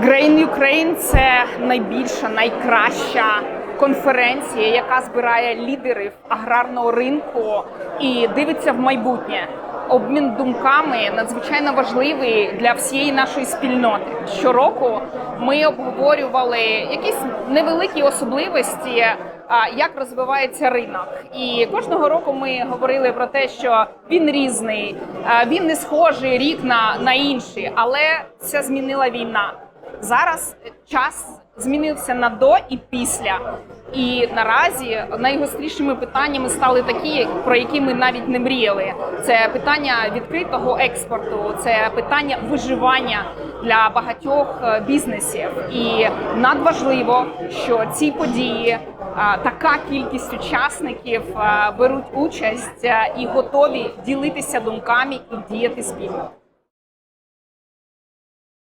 Grain Ukraine – це найбільша, найкраща конференція, яка збирає лідерів аграрного ринку і дивиться в майбутнє. Обмін думками надзвичайно важливий для всієї нашої спільноти. Щороку ми обговорювали якісь невеликі особливості, як розвивається ринок. І кожного року ми говорили про те, що він різний, він не схожий рік на, на інший, але це змінила війна. Зараз час змінився на до і після. І наразі найгострішими питаннями стали такі, про які ми навіть не мріяли. Це питання відкритого експорту, це питання виживання для багатьох е, бізнесів. І надважливо, що ці події така кількість учасників беруть участь і готові ділитися думками і діяти спільно.